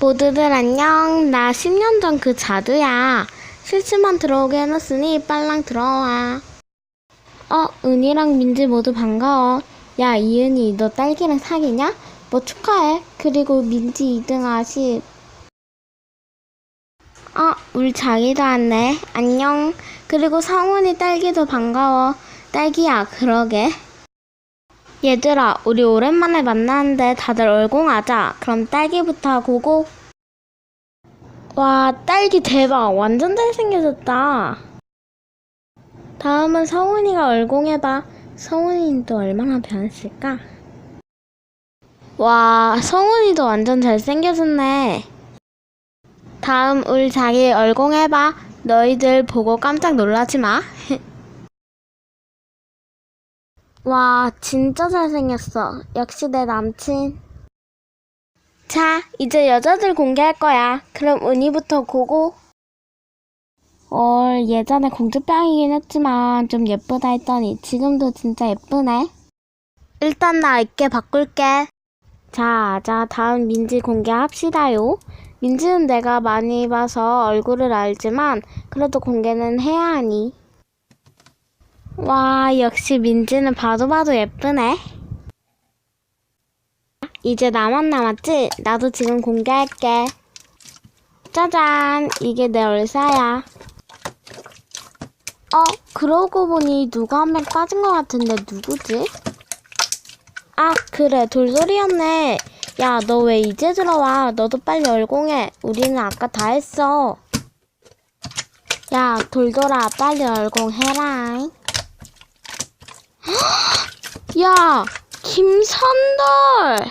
모두들 안녕. 나 10년 전 그 자두야. 실수만 들어오게 해놨으니 빨랑 들어와. 어, 은이랑 민지 모두 반가워. 야, 이은이, 너 딸기랑 사귀냐? 뭐 축하해. 그리고 민지 2등 아쉽. 어, 우리 자기도 왔네. 안녕. 그리고 성훈이 딸기도 반가워. 딸기야, 그러게. 얘들아, 우리 오랜만에 만나는데 다들 얼공하자. 그럼 딸기부터 고고. 와, 딸기 대박. 완전 잘생겨졌다. 다음은 성훈이가 얼공해봐. 성훈이는 또 얼마나 변했을까? 와, 성훈이도 완전 잘생겨졌네. 다음 우리 자기 얼공해봐. 너희들 보고 깜짝 놀라지 마. 와, 진짜 잘생겼어. 역시 내 남친. 자, 이제 여자들 공개할 거야. 그럼 은희부터 고고. 어, 예전에 공주병이긴 했지만 좀 예쁘다 했더니 지금도 진짜 예쁘네. 일단 나 있게 바꿀게. 자, 자, 다음 민지 공개합시다요. 민지는 내가 많이 봐서 얼굴을 알지만 그래도 공개는 해야 하니. 와, 역시 민지는 봐도 봐도 예쁘네. 이제 나만 남았지? 나도 지금 공개할게. 짜잔, 이게 내 얼싸야. 어, 그러고 보니 누가 한 명 빠진 것 같은데 누구지? 아, 그래, 돌돌이였네. 야, 너 왜 이제 들어와? 너도 빨리 얼공해. 우리는 아까 다 했어. 야, 돌돌아, 빨리 얼공해라. 야, 김선돌!